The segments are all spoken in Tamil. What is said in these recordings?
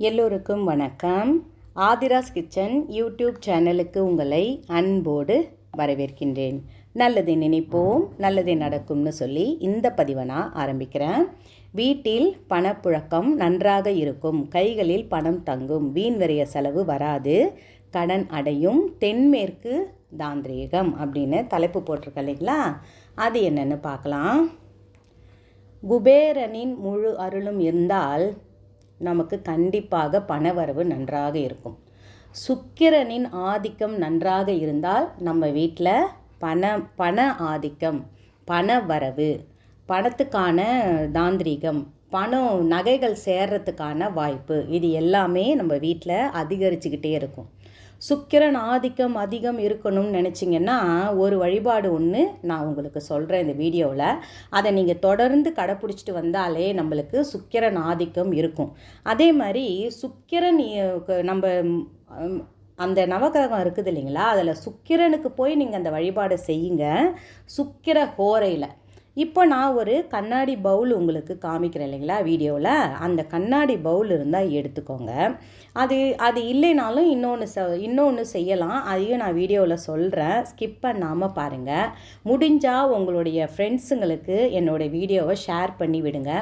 எல்லோருக்கும் வணக்கம். ஆதிராஸ் கிச்சன் யூடியூப் சேனலுக்கு உங்களை அன்போடு வரவேற்கின்றேன். நல்லதை நினைப்போம் நல்லதே நடக்கும்னு சொல்லி இந்த பதிவை நான் ஆரம்பிக்கிறேன். வீட்டில் பணப்புழக்கம் நன்றாக இருக்கும் கைகளில் பணம் தங்கும் வீண் விரைய செலவு வராது கடன் அடையும் தென்மேற்கு தாந்திரீகம் அப்படின்னு தலைப்பு போட்டிருக்க இல்லைங்களா? அது என்னென்னு பார்க்கலாம். குபேரனின் முழு அருளும் இருந்தால் நமக்கு கண்டிப்பாக பணவரவு நன்றாக இருக்கும். சுக்கிரனின் ஆதிக்கம் நன்றாக இருந்தால் நம்ம வீட்டில் பண பண ஆதிக்கம் பண வரவு பணத்துக்கான தாந்திரிகம் பணம் நகைகள் சேர்றதுக்கான வாய்ப்பு இது எல்லாமே நம்ம வீட்டில் அதிகரிச்சுக்கிட்டே இருக்கும். சுக்கிரன் ஆதிக்கம் அதிகம் இருக்கணும்னு நினச்சிங்கன்னா ஒரு வழிபாடு ஒன்று நான் உங்களுக்கு சொல்கிறேன் இந்த வீடியோவில். அதை நீங்கள் தொடர்ந்து கடைப்பிடிச்சிட்டு வந்தாலே நம்மளுக்கு சுக்கிரன் ஆதிக்கம் இருக்கும். அதே மாதிரி சுக்கிரன் இ- நம்ம அந்த நவகிரகம் இருக்குது இல்லைங்களா? அதில் சுக்கிரனுக்கு போய் நீங்கள் அந்த வழிபாடு செய்யுங்க. சுக்கிர ஹோரையில். இப்போ நான் ஒரு கண்ணாடி பவுல் உங்களுக்கு காமிக்கிறேன் இல்லைங்களா வீடியோவில். அந்த கண்ணாடி பவுல் இருந்தால் எடுத்துக்கோங்க. அது அது இல்லைனாலும் இன்னொன்று ச இன்னொன்று செய்யலாம். அதையும் நான் வீடியோவில் சொல்கிறேன் ஸ்கிப் பண்ணாமல் பாருங்கள் முடிஞ்சால் உங்களுடைய ஃப்ரெண்ட்ஸுங்களுக்கு என்னோடய வீடியோவை ஷேர் பண்ணி விடுங்க.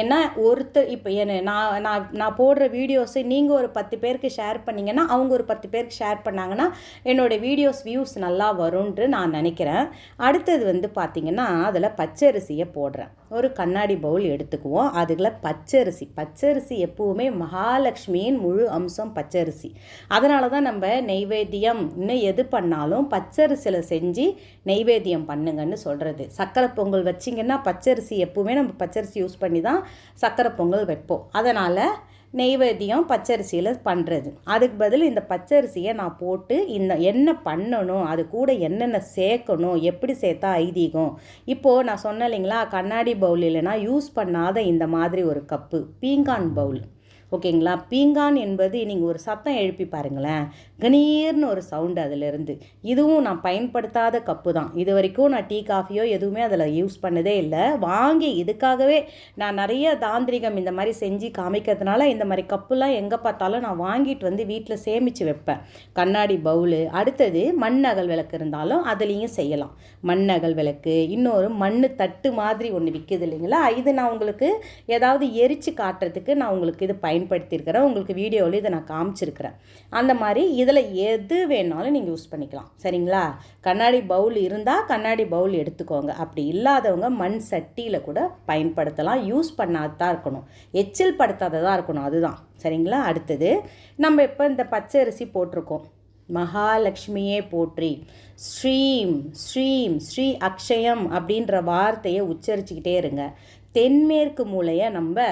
ஏன்னா ஒருத்தர் இப்போ என்ன நான் நான் நான் போடுற வீடியோஸை நீங்கள் ஒரு பத்து பேருக்கு ஷேர் பண்ணீங்கன்னா அவங்க ஒரு பத்து பேருக்கு ஷேர் பண்ணாங்கன்னா என்னோடய வீடியோஸ் வியூஸ் நல்லா வரும்ன்ட்டு நான் நினைக்கிறேன். அடுத்தது வந்து பார்த்திங்கன்னா அதில் பச்சரிசியை போடுறேன். ஒரு கண்ணாடி பவுல் எடுத்துக்குவோம். அதுக்குள்ள பச்சரிசி. பச்சரிசி எப்பவுமே மகாலட்சுமியின் முழு அம்சம் பச்சரிசி. அதனால தான் நம்ம நெய்வேத்தியம் இன்னும் எது பண்ணாலும் பச்சரிசியில் செஞ்சு நெய்வேத்தியம் பண்ணுங்கன்னு சொல்கிறது சக்கரை பொங்கல் வச்சிங்கன்னா பச்சரிசி எப்பவுமே நம்ம பச்சரிசி யூஸ் பண்ணி தான் சக்கரை பொங்கல் வைப்போம். அதனால் நெய்வேத்தியம் பச்சரிசியில் பண்ணுறது அதுக்கு பதில் இந்த பச்சரிசியை நான் போட்டு இந்த என்ன பண்ணணும் அது கூட என்னென்ன சேர்க்கணும் எப்படி சேர்த்தா ஐதீகம்? இப்போது நான் சொன்னேன் இல்லைங்களா கண்ணாடி பவுல் இல்லைன்னா யூஸ் பண்ணாத இந்த மாதிரி ஒரு கப்பு பீங்கான் பவுல். ஓகேங்களா? பீங்கான் என்பது நீங்கள் ஒரு சத்தம் எழுப்பி பாருங்களேன். கணீர்னு ஒரு சவுண்டு அதிலிருந்து. இதுவும் நான் பயன்படுத்தாத கப்பு தான் இது வரைக்கும் நான் டீ காஃபியோ எதுவுமே அதில் யூஸ் பண்ணதே இல்லை. வாங்கி இதுக்காகவே நான் நிறைய தாந்திரிகம் இந்த மாதிரி செஞ்சு காமிக்கிறதுனால இந்த மாதிரி கப்புலாம் எங்கே பார்த்தாலும் நான் வாங்கிட்டு வந்து வீட்டில் சேமித்து வைப்பேன். கண்ணாடி பவுலு அடுத்தது மண்ணகல் விளக்கு இருந்தாலும் அதுலேயும் செய்யலாம். மண்ணகல் விளக்கு இன்னொரு மண்ணு தட்டு மாதிரி ஒன்று விற்கிது இல்லைங்களா? இது நான் உங்களுக்கு ஏதாவது எரிச்சு காட்டுறதுக்கு நான் உங்களுக்கு இது பயன்படுத்தியிருக்கிறேன் உங்களுக்கு வீடியோவில் இதை நான் காமிச்சிருக்கிறேன். அந்த மாதிரி இதில் எது வேணாலும் நீங்கள் யூஸ் பண்ணிக்கலாம். சரிங்களா? கண்ணாடி பவுல் இருந்தால் கண்ணாடி பவுல் எடுத்துக்கோங்க. அப்படி இல்லாதவங்க மண் சட்டியில் கூட பயன்படுத்தலாம். யூஸ் பண்ணாதான் இருக்கணும். எச்சில் படுத்தாததாக இருக்கணும். அதுதான். சரிங்களா? அடுத்தது நம்ம இப்போ இந்த பச்சை அரிசி போட்டிருக்கோம். மகாலட்சுமியே போற்றி ஸ்ரீம் ஸ்ரீம் ஸ்ரீ அக்ஷயம் அப்படின்ற வார்த்தையை உச்சரிச்சுக்கிட்டே இருங்க. தென்மேற்கு மூலையை நம்ம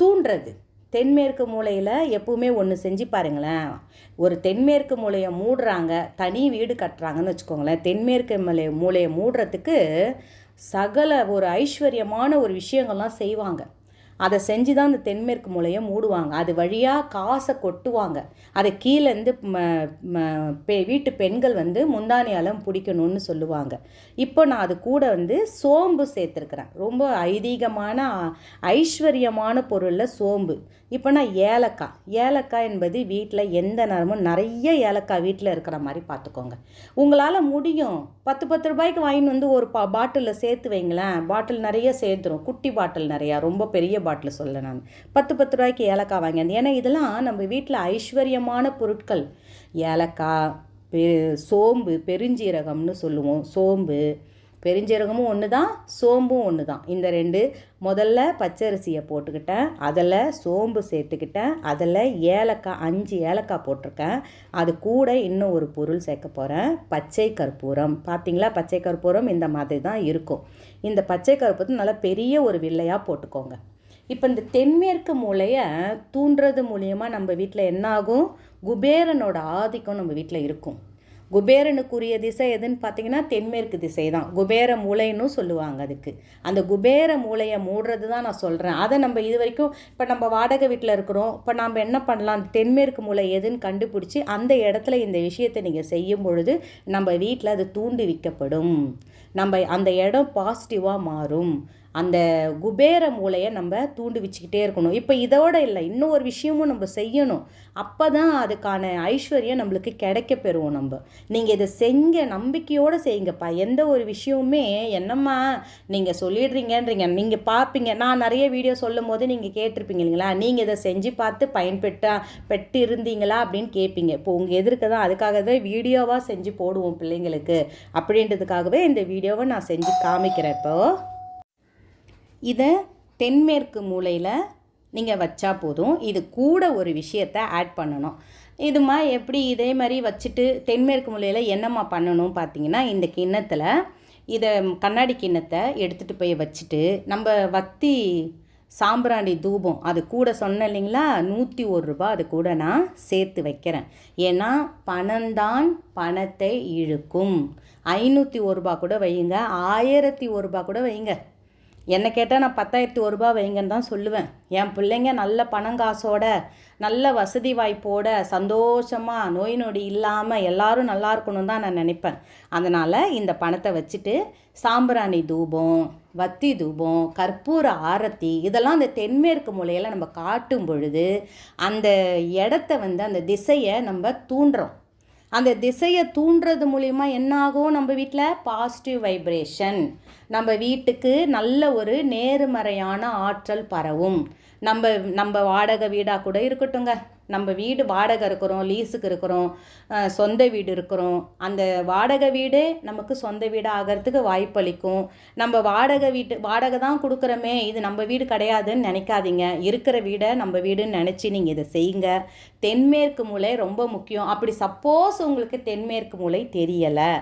தூண்டுறது. தென்மேற்கு மூலையில் எப்பவுமே ஒன்று செஞ்சு பாருங்களேன். ஒரு தென்மேற்கு மூலையை மூடுறாங்க தனி வீடு கட்டுறாங்கன்னு வச்சுக்கோங்களேன். தென்மேற்கு மூலைய மூலையை மூடுறதுக்கு சகல ஒரு ஐஸ்வர்யமான ஒரு விஷயங்கள்லாம் செய்வாங்க. அதை செஞ்சு தான் அந்த தென்மேற்கு மூலையை மூடுவாங்க. அது வழியாக காசை கொட்டுவாங்க. அதை கீழேருந்து பெ வீட்டு பெண்கள் வந்து முந்தானியாலம் பிடிக்கணும்னு சொல்லுவாங்க. இப்போ நான் அது கூட வந்து சோம்பு சேர்த்துருக்குறேன். ரொம்ப ஐதீகமான ஐஸ்வர்யமான பொருளில் சோம்பு. இப்போ நான் ஏலக்காய். ஏலக்காய் என்பது வீட்டில் எந்த நேரமும் நிறைய ஏலக்காய் வீட்டில் இருக்கிற மாதிரி பார்த்துக்கோங்க. உங்களால் முடியும். பத்து பத்து ரூபாய்க்கு வாங்கின்னு வந்து ஒரு பா பாட்டிலில் சேர்த்து வைங்களேன். பாட்டில் நிறைய சேர்த்துரும். குட்டி பாட்டில் நிறையா. ரொம்ப பெரிய பாட்டில். சொல்ல நான். பத்து பத்து ரூபாய்க்கு ஏலக்காய் வாங்கி ஏன்னா இதெல்லாம் நம்ம வீட்டில் ஐஸ்வர்யமான பொருட்கள். ஏலக்காய் பெ சோம்பு பெருஞ்சீரகம்னு சொல்லுவோம். சோம்பு பெருஞ்சீரகமும் ஒன்று தான் சோம்பும் ஒன்று தான் இந்த ரெண்டு முதல்ல பச்சரிசியை போட்டுக்கிட்டேன். அதில் சோம்பு சேர்த்துக்கிட்டேன். அதில் ஏலக்காய் அஞ்சு ஏலக்காய் போட்டிருக்கேன். அது கூட இன்னும் ஒரு பொருள் சேர்க்க போகிறேன் பச்சை கற்பூரம். பார்த்தீங்களா? பச்சை கற்பூரம் இந்த மாதிரி தான் இருக்கும். இந்த பச்சை கற்பூரத்தை நல்லா பெரிய ஒரு வில்லையாக போட்டுக்கோங்க. இப்போ இந்த தென்மேற்கு மூலையை தூண்டுறது மூலியமாக நம்ம வீட்டில் என்ன ஆகும் குபேரனோட ஆதிக்கம் நம்ம வீட்டில் இருக்கும். குபேரனுக்குரிய திசை எதுன்னு பார்த்தீங்கன்னா தென்மேற்கு திசை தான் குபேர மூளைன்னு சொல்லுவாங்க அதுக்கு. அந்த குபேர மூலையை மூடுறது தான் நான் சொல்கிறேன் அதை நம்ம இது வரைக்கும் இப்போ நம்ம வாடகை வீட்டில் இருக்கிறோம். இப்போ நம்ம என்ன பண்ணலாம்? அந்த தென்மேற்கு மூலை எதுன்னு கண்டுபிடிச்சி அந்த இடத்துல இந்த விஷயத்தை நீங்கள் செய்யும் பொழுது நம்ம வீட்டில் அது தூண்டி விற்கப்படும் நம்ம அந்த இடம் பாசிட்டிவாக மாறும். அந்த குபேர மூளையை நம்ம தூண்டு வச்சுக்கிட்டே இருக்கணும். இப்போ இதோட இல்லை இன்னும் ஒரு விஷயமும் நம்ம செய்யணும். அப்போ தான் அதுக்கான ஐஸ்வர்யம் நம்மளுக்கு கிடைக்க பெறுவோம் நம்ம. நீங்கள் இதை செஞ்ச நம்பிக்கையோடு செய்யுங்கப்பா. எந்த ஒரு விஷயமுமே என்னம்மா நீங்கள் சொல்லிடுறீங்கன்றீங்க. நீங்கள் பார்ப்பீங்க நான் நிறைய வீடியோ சொல்லும் போது நீங்கள் கேட்டிருப்பீங்க இல்லைங்களா? நீங்கள் இதை செஞ்சு பார்த்து பயன்பெற்றா பெற்று இருந்தீங்களா அப்படின்னு கேட்பீங்க. இப்போ உங்கள் எதிர்க்க தான். அதுக்காக தான் வீடியோவாக செஞ்சு போடுவோம் பிள்ளைங்களுக்கு. அப்படின்றதுக்காகவே இந்த வீடியோவை நான் செஞ்சு காமிக்கிறேன் இப்போது இதை தென்மேற்கு மூலையில் நீங்கள் வச்சா போதும். இது கூட ஒரு விஷயத்தை ஆட் பண்ணணும். இதுமா எப்படி இதே மாதிரி வச்சுட்டு தென்மேற்கு மூலையில் என்னம்மா பண்ணணும் பார்த்தீங்கன்னா இந்த கிண்ணத்தில் இதை கண்ணாடி கிண்ணத்தை எடுத்துகிட்டு போய் வச்சுட்டு நம்ம வத்தி சாம்பிராணி தூபம் அது கூட சொன்ன இல்லைங்களா? நூற்றி ஒரு ரூபா அது கூட நான் சேர்த்து வைக்கிறேன். ஏன்னா பணம்தான் பணத்தை இழுக்கும். ஐநூற்றி ஒரு ரூபா கூட வையுங்க. ஆயிரத்தி ஒரு ரூபா கூட வையுங்க. என்னை கேட்டால் நான் பத்தாயிரத்தி ஒரு ரூபா வைங்கன்னு தான் சொல்லுவேன். என் பிள்ளைங்க நல்ல பணங்காசோட நல்ல வசதி வாய்ப்போட சந்தோஷமாக நோய் நொடி இல்லாமல் எல்லோரும் நல்லா இருக்கணும் தான் நான் நினைப்பேன். அதனால் இந்த பணத்தை வச்சுட்டு சாம்பிராணி தூபம் வத்தி தூபம் கற்பூர ஆரத்தி இதெல்லாம் அந்த தென்மேற்கு மூலையில் நம்ம காட்டும் பொழுது அந்த இடத்த வந்து அந்த திசையை நம்ம தூண்டுறோம். அந்த திசையை தூண்டுறது மூலிமா என்ன ஆகும் நம்ம வீட்டில் பாசிட்டிவ் வைப்ரேஷன் நம்ம வீட்டுக்கு நல்ல ஒரு நேர்மறையான ஆற்றல் பரவும். நம்ம நம்ம வாடகை வீடாக கூட இருக்கட்டுங்க நம்ம வீடு வாடகை இருக்கிறோம் லீஸுக்கு இருக்கிறோம் சொந்த வீடு இருக்கிறோம். அந்த வாடகை வீடே நமக்கு சொந்த வீடு ஆகிறதுக்கு வாய்ப்பளிக்கும் நம்ம வாடகை வீட்டு வாடகை தான் கொடுக்குறோமே இது நம்ம வீடு கிடையாதுன்னு நினைக்காதீங்க. இருக்கிற வீடை நம்ம வீடுன்னு நினச்சி நீங்கள் இதை செய்யுங்க. தென்மேற்கு மூலை ரொம்ப முக்கியம். அப்படி சப்போஸ் உங்களுக்கு தென்மேற்கு மூலை தெரியலை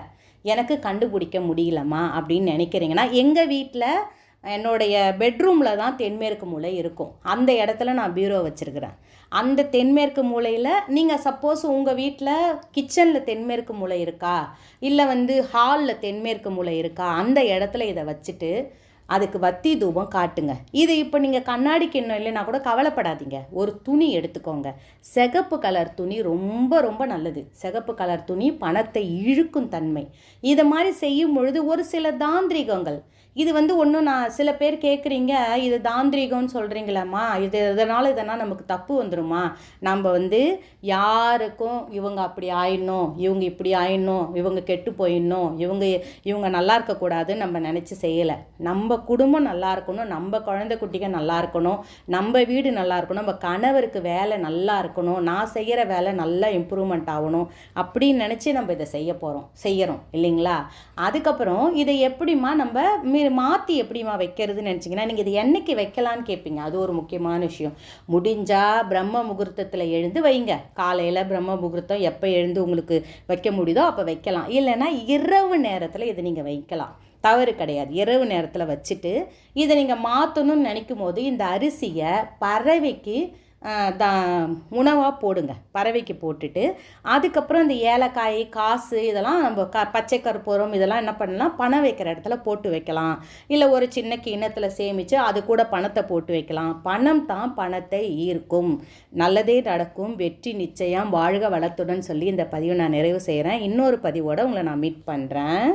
எனக்கு கண்டுபிடிக்க முடியலம்மா அப்படின்னு நினைக்கிறீங்கன்னா எங்கள் வீட்டில் என்னுடைய பெட்ரூமில் தான் தென்மேற்கு மூலை இருக்கும். அந்த இடத்துல நான் பீரோ வச்சுருக்கிறேன். அந்த தென்மேற்கு மூலையில் நீங்கள் சப்போஸ் உங்கள் வீட்டில் கிச்சனில் தென்மேற்கு மூலை இருக்கா? இல்லை வந்து ஹாலில் தென்மேற்கு மூலை இருக்கா? அந்த இடத்துல இதை வச்சுட்டு அதுக்கு வத்தி தூபம் காட்டுங்க. இது இப்போ நீங்கள் கண்ணாடிக்கு இன்னும் இல்லைன்னா கூட கவலைப்படாதீங்க. ஒரு துணி எடுத்துக்கோங்க. சிகப்பு கலர் துணி ரொம்ப ரொம்ப நல்லது. சிகப்பு கலர் துணி பணத்தை இழுக்கும் தன்மை. இதை மாதிரி செய்யும் பொழுது ஒரு சில தாந்திரிகங்கள். இது வந்து ஒன்றும் நான் சில பேர் கேட்குறீங்க இது தாந்திரிகம்னு சொல்கிறீங்களாம்மா இது இதனால் இதனால் நமக்கு தப்பு வந்துடுமா நம்ம வந்து யாருக்கும் இவங்க அப்படி ஆயிடணும் இவங்க இப்படி ஆயிடணும் இவங்க கெட்டு போயிடணும் இவங்க இவங்க நல்லா இருக்கக்கூடாதுன்னு நம்ம நினச்சி செய்யலை. நம்ம குடும்பம் நல்லா இருக்கணும் நம்ம குழந்தை குட்டிங்க நல்லா இருக்கணும் நம்ம வீடு நல்லா இருக்கணும் நம்ம கணவருக்கு வேலை நல்லா இருக்கணும் நான் செய்கிற வேலை நல்லா இம்ப்ரூவ்மெண்ட் ஆகணும் அப்படின்னு நினச்சி நம்ம இதை செய்ய போகிறோம் செய்கிறோம் இல்லைங்களா? அதுக்கப்புறம் இதை எப்படிம்மா நம்ம மாற்றி எப்படிமா வைக்கிறதுன்னு நினச்சிங்கன்னா நீங்கள் இது என்னைக்கு வைக்கலான்னு கேட்பீங்க. அது ஒரு முக்கியமான விஷயம். முடிஞ்சால் பிரம்ம முகூர்த்தத்தில் எழுந்து வைங்க. காலையில் பிரம்ம முகூர்த்தம் எப்போ எழுந்து உங்களுக்கு வைக்க முடியுதோ அப்போ வைக்கலாம். இல்லைன்னா இரவு நேரத்தில் இதை நீங்கள் வைக்கலாம். தவறு கிடையாது. இரவு நேரத்தில் வச்சுட்டு இதை நீங்கள் மாற்றணும்னு நினைக்கும் போது இந்த அரிசியை பறவைக்கு த உணவாக போடுங்க. பறவைக்கு போட்டுட்டு அதுக்கப்புறம் இந்த ஏலக்காய் காசு இதெல்லாம் நம்ம க பச்சை கற்பூரம் இதெல்லாம் என்ன பண்ணலாம்? பணம் வைக்கிற இடத்துல போட்டு வைக்கலாம். இல்லை ஒரு சின்ன கிண்ணத்தில் சேமித்து அது கூட பணத்தை போட்டு வைக்கலாம். பணம் தான் பணத்தை ஈர்க்கும். நல்லதே நடக்கும். வெற்றி நிச்சயம். வாழ்க வளத்துடன் சொல்லி இந்த பதிவை நான் நிறைவு செய்கிறேன் இன்னொரு பதிவோடு உங்களை நான் மீட் பண்ணுறேன்